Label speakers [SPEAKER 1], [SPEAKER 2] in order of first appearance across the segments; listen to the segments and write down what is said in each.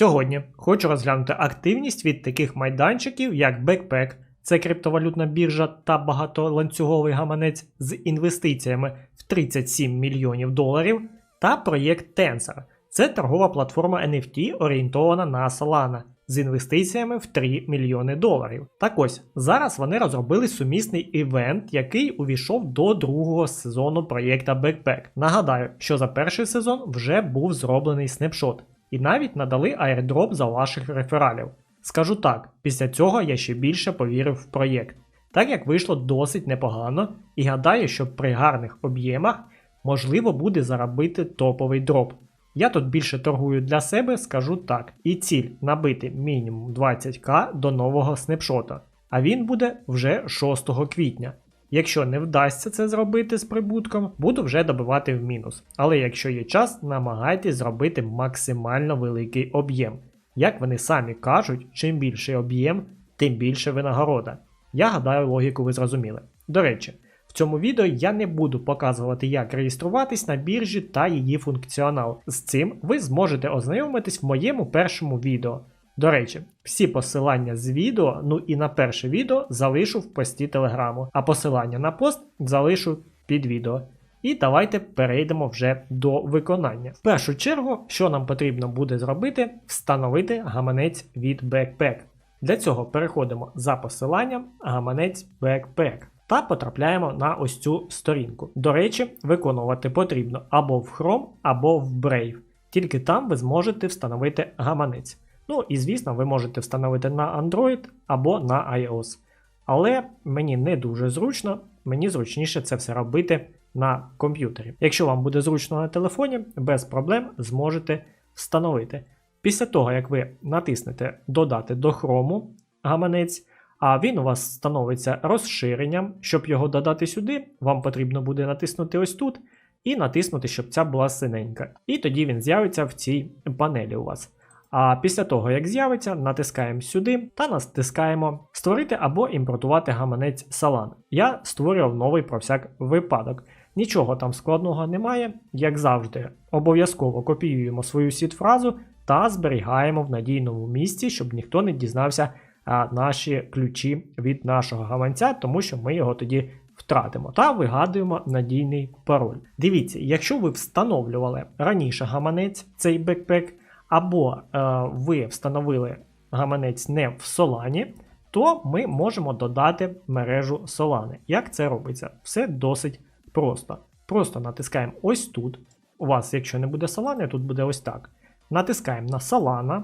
[SPEAKER 1] Сьогодні хочу розглянути активність від таких майданчиків, як Backpack, це криптовалютна біржа та багатоланцюговий гаманець з інвестиціями в 37 мільйонів доларів, та проєкт Tensor. Це торгова платформа NFT, орієнтована на Solana з інвестиціями в 3 мільйони доларів. Так ось зараз вони розробили сумісний івент, який увійшов до другого сезону проєкта Backpack. Нагадаю, що за перший сезон вже був зроблений снапшот і навіть надали airdrop за ваших рефералів. Скажу так, після цього я ще більше повірив в проєкт, так як вийшло досить непогано, і гадаю, що при гарних об'ємах можливо буде заробити топовий дроп. Я тут більше торгую для себе, скажу так, і ціль набити мінімум 20к до нового снапшота, а він буде вже 6 квітня. Якщо не вдасться це зробити з прибутком, буду вже добивати в мінус. Але якщо є час, намагайтесь зробити максимально великий об'єм. Як вони самі кажуть, чим більший об'єм, тим більше винагорода. Я гадаю, логіку ви зрозуміли. До речі, в цьому відео я не буду показувати, як реєструватись на біржі та її функціонал. З цим ви зможете ознайомитись в моєму першому відео. До речі, всі посилання з відео, ну і на перше відео залишу в пості телеграму, а посилання на пост залишу під відео. І давайте перейдемо вже до виконання. В першу чергу, що нам потрібно буде зробити, встановити гаманець від Backpack. Для цього переходимо за посиланням гаманець Backpack та потрапляємо на ось цю сторінку. До речі, виконувати потрібно або в Chrome, або в Brave. Тільки там ви зможете встановити гаманець. Ну і звісно, ви можете встановити на Android або на iOS. Але мені не дуже зручно, мені зручніше це все робити на комп'ютері. Якщо вам буде зручно на телефоні, без проблем зможете встановити. Після того, як ви натиснете Додати до Chrome гаманець, а він у вас становиться розширенням. Щоб його додати сюди, вам потрібно буде натиснути ось тут і натиснути, щоб ця була синенька. І тоді він з'явиться в цій панелі у вас. А після того, як з'явиться, натискаємо сюди та натискаємо Створити або імпортувати гаманець Solana. Я створював новий про всяк випадок. Нічого там складного немає, як завжди, обов'язково копіюємо свою сіт-фразу та зберігаємо в надійному місці, щоб ніхто не дізнався а, наші ключі від нашого гаманця, тому що ми його тоді втратимо. Та вигадуємо надійний пароль. Дивіться, якщо ви встановлювали раніше гаманець, цей бекпек, або е, ви встановили гаманець не в Solana, то ми можемо додати мережу Solana. Як це робиться? Все досить просто. Просто натискаємо ось тут. У вас, якщо не буде Solana, тут буде ось так. Натискаємо на Solana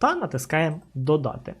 [SPEAKER 1] та натискаємо Додати.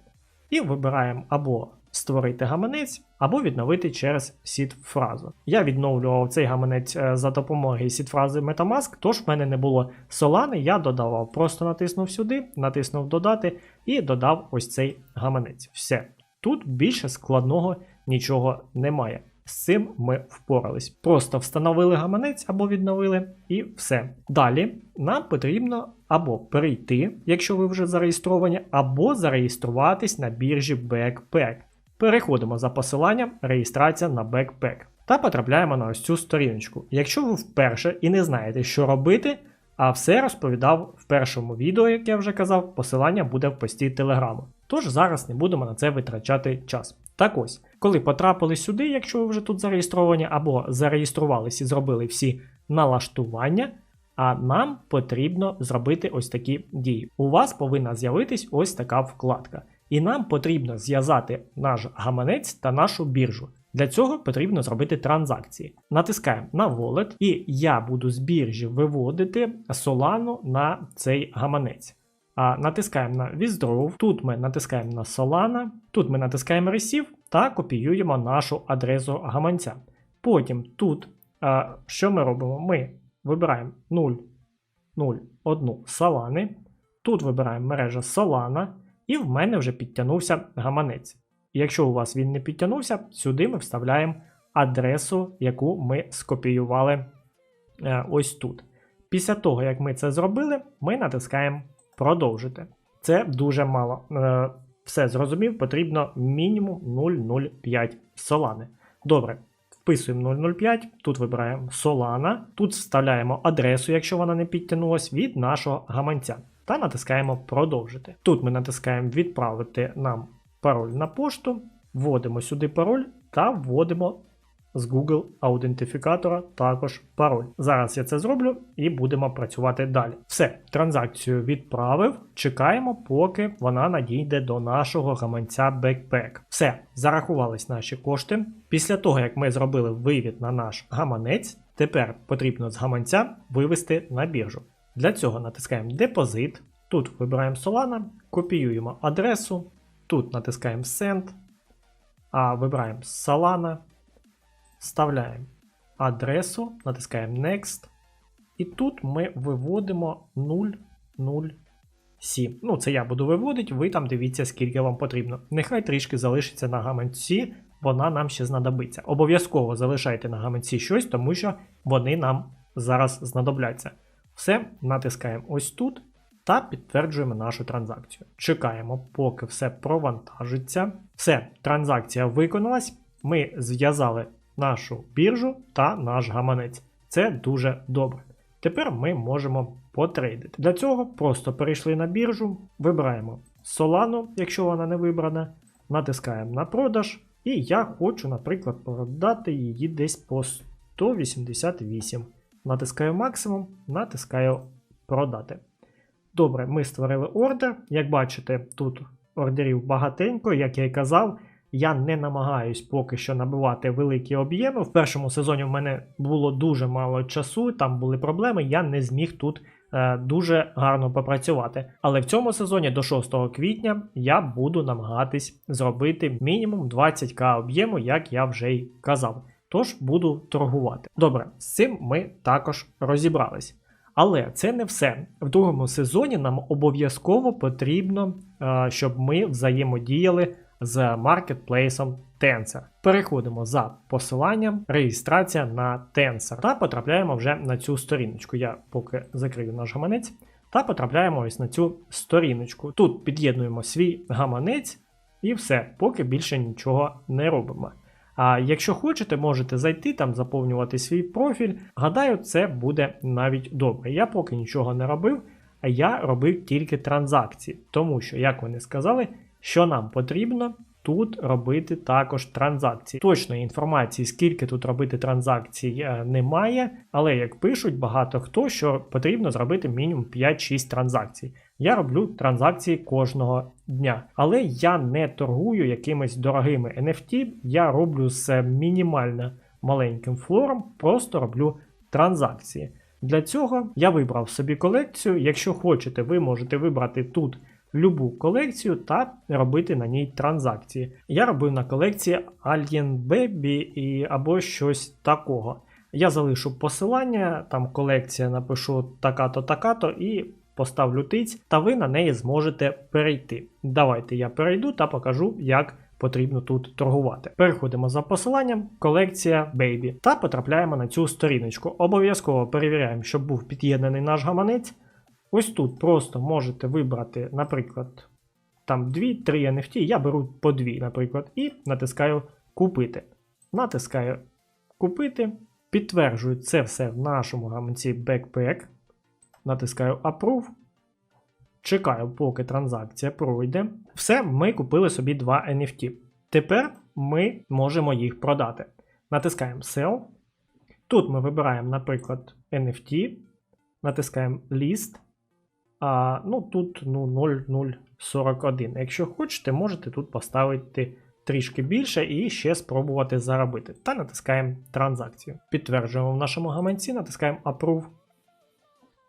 [SPEAKER 1] І вибираємо або створити гаманець, або відновити через сід-фразу. Я відновлював цей гаманець е, за допомогою сід-фрази Metamask, тож в мене не було Solana, я додавав. Просто натиснув сюди, натиснув Додати і додав ось цей гаманець. Все. Тут більше складного нічого немає. З цим ми впорались. Просто встановили гаманець або відновили, і все. Далі нам потрібно або перейти, якщо ви вже зареєстровані, або зареєструватись на біржі Backpack. Переходимо за посиланням реєстрація на Backpack та потрапляємо на ось цю сторіночку. Якщо ви вперше і не знаєте, що робити, а все розповідав в першому відео, як я вже казав, посилання буде в пості телеграму. Тож зараз не будемо на це витрачати час. Так ось, коли потрапили сюди, якщо ви вже тут зареєстровані, або зареєструвалися і зробили всі налаштування, а нам потрібно зробити ось такі дії. У вас повинна з'явитись ось така вкладка. І нам потрібно зв'язати наш гаманець та нашу біржу. Для цього потрібно зробити транзакції. Натискаємо на Wallet, і я буду з біржі виводити Solana на цей гаманець. А Натискаємо на Withdraw, тут ми натискаємо на Solana, тут ми натискаємо Receive та копіюємо нашу адресу гаманця. Потім тут А, що ми робимо? Ми вибираємо 0, 0, 1 Solana. Тут вибираємо мережа Solana, і в мене вже підтягнувся гаманець. Якщо у вас він не підтягнувся, сюди ми вставляємо адресу, яку ми скопіювали е, ось тут. Після того, як ми це зробили, ми натискаємо продовжити. Це дуже мало. Е, все зрозумів, потрібно мінімум 0,05 Solana. Добре, вписуємо 0,05, тут вибираємо Solana, тут вставляємо адресу, якщо вона не підтягнулась, від нашого гаманця. Та натискаємо продовжити. Тут ми натискаємо відправити нам пароль на пошту, вводимо сюди пароль та вводимо з Google аутентифікатора також пароль. Зараз я це зроблю і будемо працювати далі. Все, транзакцію відправив. Чекаємо, поки вона надійде до нашого гаманця Backpack. Все, зарахувались наші кошти. Після того, як ми зробили вивід на наш гаманець, тепер потрібно з гаманця вивести на біржу. Для цього натискаємо депозит. Тут вибираємо Solana, копіюємо адресу. Тут натискаємо Send, а вибираємо Solana, вставляємо адресу, натискаємо Next. І тут ми виводимо 007. Ну, це я буду виводити, ви там дивіться, скільки вам потрібно. Нехай трішки залишиться на гаманці, вона нам ще знадобиться. Обов'язково залишайте на гаманці щось, тому що вони нам зараз знадобляться. Все, натискаємо ось тут та підтверджуємо нашу транзакцію. Чекаємо, поки все провантажиться. Все, транзакція виконалась. Ми зв'язали нашу біржу та наш гаманець. Це дуже добре. Тепер ми можемо потрейдити. Для цього просто перейшли на біржу, вибираємо Solana, якщо вона не вибрана, натискаємо на продаж. І я хочу, наприклад, продати її десь по 188. Натискаю максимум, натискаю продати. Добре, ми створили ордер. Як бачите, тут ордерів багатенько, як я й казав. Я не намагаюсь поки що набивати великі об'єми. В першому сезоні в мене було дуже мало часу, там були проблеми, я не зміг тут е, дуже гарно попрацювати. Але в цьому сезоні до 6 квітня я буду намагатись зробити мінімум 20к об'єму, як я вже й казав. Тож буду торгувати. Добре, з цим ми також розібрались. Але це не все. В другому сезоні нам обов'язково потрібно, е, щоб ми взаємодіяли з маркетплейсом Tensor. Переходимо за посиланням реєстрація на Tensor та потрапляємо вже на цю сторіночку. Я поки закрию наш гаманець. Та потрапляємо ось на цю сторіночку. Тут під'єднуємо свій гаманець і все, поки більше нічого не робимо. А якщо хочете, можете зайти там, заповнювати свій профіль. Гадаю, це буде навіть добре. Я поки нічого не робив, а я робив тільки транзакції, тому що, як вони сказали, що нам потрібно тут робити також транзакції. Точної інформації, скільки тут робити транзакцій, е, немає, але як пишуть багато хто, що потрібно зробити мінімум 5-6 транзакцій. Я роблю транзакції кожного дня. Але я не торгую якимись дорогими NFT, я роблю з мінімально маленьким флором, просто роблю транзакції. Для цього я вибрав собі колекцію. Якщо хочете, ви можете вибрати тут любу колекцію та робити на ній транзакції. Я робив на колекції Alien Baby і або щось такого. Я залишу посилання, там колекція напишу така-то, така-то і поставлю тиць, та ви на неї зможете перейти. Давайте я перейду та покажу, як потрібно тут торгувати. Переходимо за посиланням, колекція Baby та потрапляємо на цю сторіночку. Обов'язково перевіряємо, щоб був під'єднаний наш гаманець. Ось тут просто можете вибрати, наприклад, там 2-3 NFT, я беру по 2, наприклад, і натискаю Купити. Натискаю Купити, підтверджую це все в нашому гаманці Backpack. Натискаю Approve. Чекаю, поки транзакція пройде. Все, ми купили собі 2 NFT. Тепер ми можемо їх продати. Натискаємо Sell. Тут ми вибираємо, наприклад, NFT. Натискаємо List. А, Ну тут ну, 0,041. Якщо хочете, можете тут поставити трішки більше і ще спробувати заробити. Та натискаємо транзакцію. Підтверджуємо в нашому гаманці, натискаємо Approve.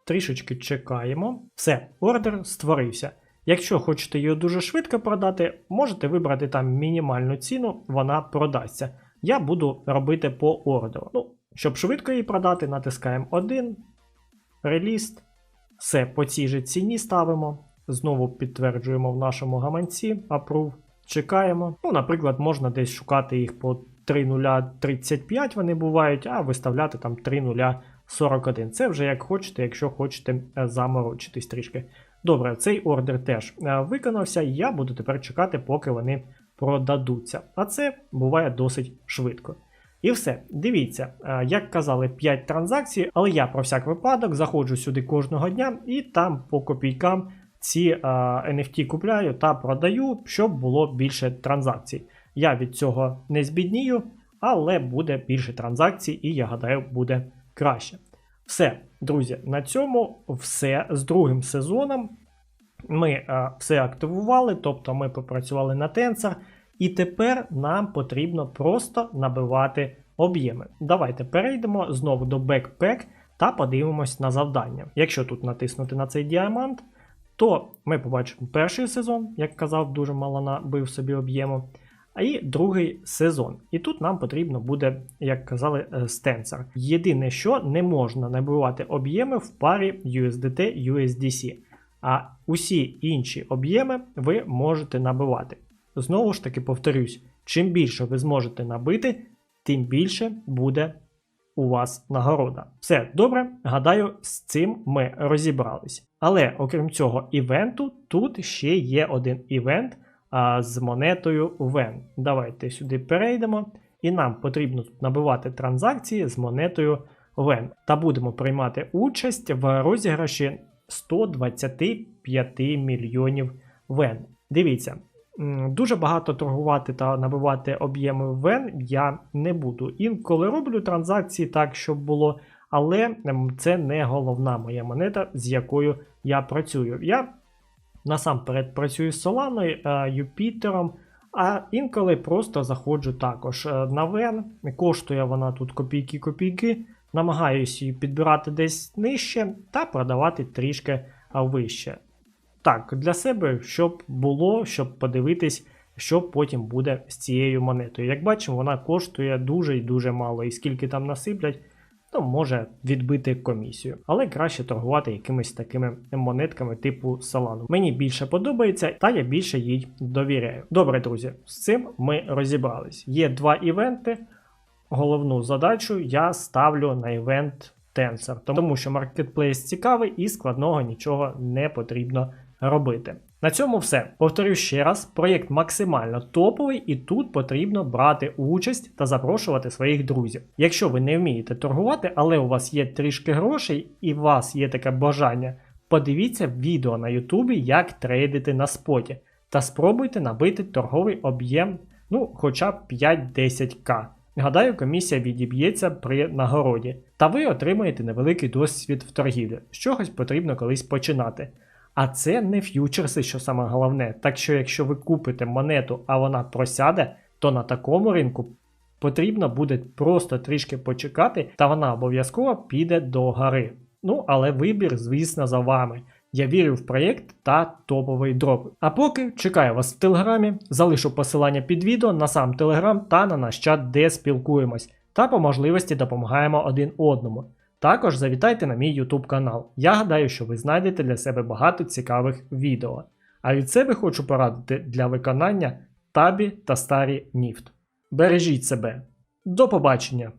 [SPEAKER 1] Трішечки чекаємо. Все, ордер створився. Якщо хочете його дуже швидко продати, можете вибрати там мінімальну ціну, вона продасться. Я буду робити по ордеру. Ну, Щоб швидко її продати, натискаємо 1, реліст, все по цій же ціні ставимо. Знову підтверджуємо в нашому гаманці, approve, чекаємо. Ну, наприклад, можна десь шукати їх по 3.035 вони бувають, а виставляти там 3.041. Це вже як хочете, якщо хочете е, заморочитись трішки. Добре, цей ордер теж е, виконався, я буду тепер чекати, поки вони продадуться. А це буває досить швидко. І все, дивіться, е, як казали, 5 транзакцій, але я про всяк випадок заходжу сюди кожного дня і там по копійкам ці е, NFT купляю та продаю, щоб було більше транзакцій. Я від цього не збіднію, але буде більше транзакцій, і я гадаю, буде краще. Все, друзі, на цьому все з другим сезоном. Ми е, все активували, тобто ми попрацювали на тенсор, і тепер нам потрібно просто набивати об'єми. Давайте перейдемо знову до Backpack та подивимось на завдання. Якщо тут натиснути на цей діамант, то ми побачимо перший сезон, як казав, дуже мало набив собі об'єму. А і другий сезон. І тут нам потрібно буде, як казали, стенсор. Єдине, що не можна набивати об'єми в парі USDT USDC. А усі інші об'єми ви можете набивати. Знову ж таки повторюсь, чим більше ви зможете набити, тим більше буде у вас нагорода. Все добре, гадаю, з цим ми розібрались. Але окрім цього івенту, тут ще є один івент а, з монетою VEN. Давайте сюди перейдемо, і нам потрібно тут набивати транзакції з монетою VEN. Та будемо приймати участь в розіграші 125 мільйонів VEN. Дивіться. Дуже багато торгувати та набивати об'єми VEN я не буду. Інколи роблю транзакції так, щоб було, але ем, це не головна моя монета, з якою я працюю. Я насамперед працюю з Solana, е, Юпітером, а інколи просто заходжу також е, на VEN. Коштує вона тут копійки-копійки. Намагаюся її підбирати десь нижче та продавати трішки вище. Так, для себе, щоб було, щоб подивитись, що потім буде з цією монетою. Як бачимо, вона коштує дуже і дуже мало, і скільки там насиплять, то може відбити комісію. Але краще торгувати якимись такими монетками типу Solana. Мені більше подобається, та я більше їй довіряю. Добре, друзі, з цим ми розібрались. Є два івенти. Головну задачу я ставлю на івент Tensor, тому що маркетплейс цікавий і складного нічого не потрібно робити. На цьому все. Повторю ще раз: проєкт максимально топовий, і тут потрібно брати участь та запрошувати своїх друзів. Якщо ви не вмієте торгувати, але у вас є трішки грошей і у вас є таке бажання, подивіться відео на Ютубі, як трейдити на споті, та спробуйте набити торговий об'єм, ну, хоча б 5-10к. Гадаю, комісія відіб'ється при нагороді, та ви отримаєте невеликий досвід в торгівлі. З чогось потрібно колись починати. А це не ф'ючерси, що саме головне. Так що, якщо ви купите монету, а вона просяде, то на такому ринку потрібно буде просто трішки почекати, та вона обов'язково піде до гори. Ну, але вибір, звісно, за вами. Я вірю в проєкт та топовий дроп. А поки чекаю вас в телеграмі, залишу посилання під відео на сам телеграм та на наш чат, де спілкуємось, та по можливості допомагаємо один одному. Також завітайте на мій YouTube канал. Я гадаю, що ви знайдете для себе багато цікавих відео. А від себе хочу порадити для виконання табі та старі ніфт. Бережіть себе. До побачення!